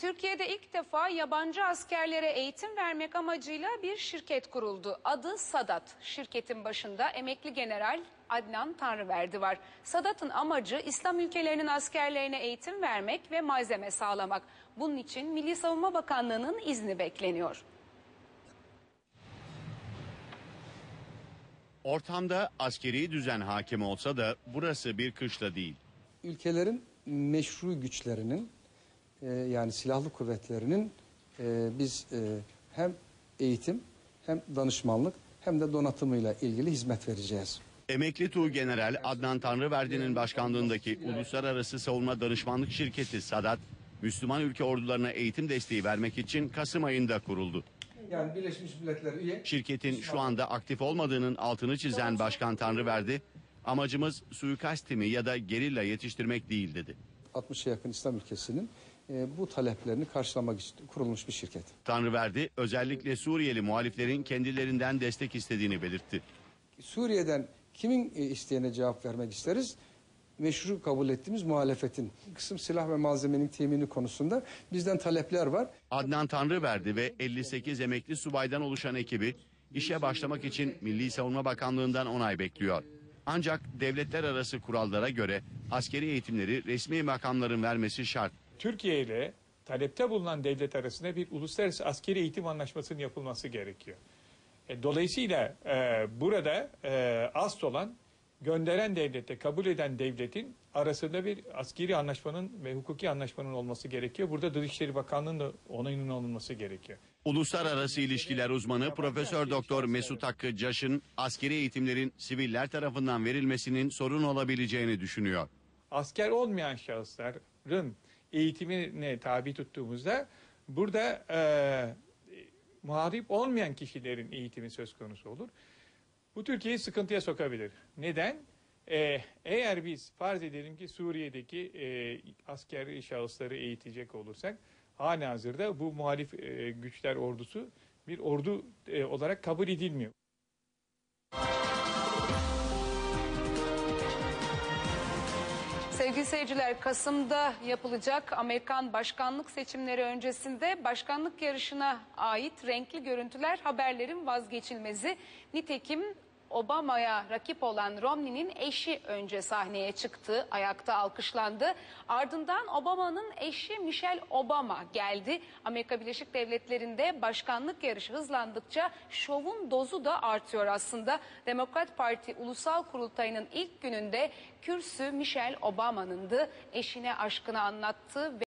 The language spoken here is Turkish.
Türkiye'de ilk defa yabancı askerlere eğitim vermek amacıyla bir şirket kuruldu. Adı Sadat. Şirketin başında emekli general Adnan Tanrıverdi var. Sadat'ın amacı İslam ülkelerinin askerlerine eğitim vermek ve malzeme sağlamak. Bunun için Milli Savunma Bakanlığı'nın izni bekleniyor. Ortamda askeri düzen hakim olsa da burası bir kışla değil. ülkelerin meşru güçlerinin e, yani silahlı kuvvetlerinin e, biz e, hem eğitim hem danışmanlık hem de donatımıyla ilgili hizmet vereceğiz. Emekli Tuğgeneral Adnan Tanrıverdi'nin başkanlığındaki Uluslararası Savunma Danışmanlık Şirketi Sadat, Müslüman ülke ordularına eğitim desteği vermek için Kasım ayında kuruldu. Yani Birleşmiş Milletler üye Şirketin şu anda aktif olmadığının altını çizen Başkan Tanrıverdi, amacımız suikast timi ya da gerilla yetiştirmek değil dedi. 60'a yakın İslam ülkesinin bu taleplerini karşılamak için kurulmuş bir şirket. Tanrıverdi özellikle Suriyeli muhaliflerin kendilerinden destek istediğini belirtti. Suriye'den kimin e, isteğine cevap vermek isteriz? Meşru kabul ettiğimiz muhalefetin kısım silah ve malzemenin temini konusunda bizden talepler var. Adnan Tanrıverdi ve 58 emekli subaydan oluşan ekibi işe başlamak için Milli Savunma Bakanlığı'ndan onay bekliyor. Ancak devletler arası kurallara göre askeri eğitimleri resmi makamların vermesi şart. Türkiye ile talepte bulunan devlet arasında bir uluslararası askeri eğitim anlaşmasının yapılması gerekiyor. E, dolayısıyla e, burada e, asıl olan gönderen devlette, kabul eden devletin arasında bir askeri anlaşmanın ve hukuki anlaşmanın olması gerekiyor. Burada Dışişleri Bakanlığı'nın da onayının alınması gerekiyor. Uluslararası ilişkiler uzmanı Profesör Doktor Mesut Hakkı Caş'ın askeri eğitimlerin siviller tarafından verilmesinin sorun olabileceğini düşünüyor. asker olmayan şahısların eğitimine tabi tuttuğumuzda burada e, muharip olmayan kişilerin eğitimi söz konusu olur. Bu Türkiye'yi sıkıntıya sokabilir. Neden? E, eğer biz farz edelim ki Suriye'deki e, askeri şahısları eğitecek olursak halihazırda bu muhalif e, güçler ordusu bir ordu e, olarak kabul edilmiyor. Sevgili seyirciler, Kasım'da yapılacak Amerikan başkanlık seçimleri öncesinde başkanlık yarışına ait renkli görüntüler haberlerin vazgeçilmezi. Nitekim Obama'ya rakip olan Romney'nin eşi önce sahneye çıktı, ayakta alkışlandı. Ardından Obama'nın eşi Michelle Obama geldi. Amerika Birleşik Devletleri'nde başkanlık yarışı hızlandıkça şovun dozu da artıyor aslında. Demokrat Parti Ulusal Kurultayı'nın ilk gününde kürsü Michelle Obama'nındı. Eşine aşkını anlattı ve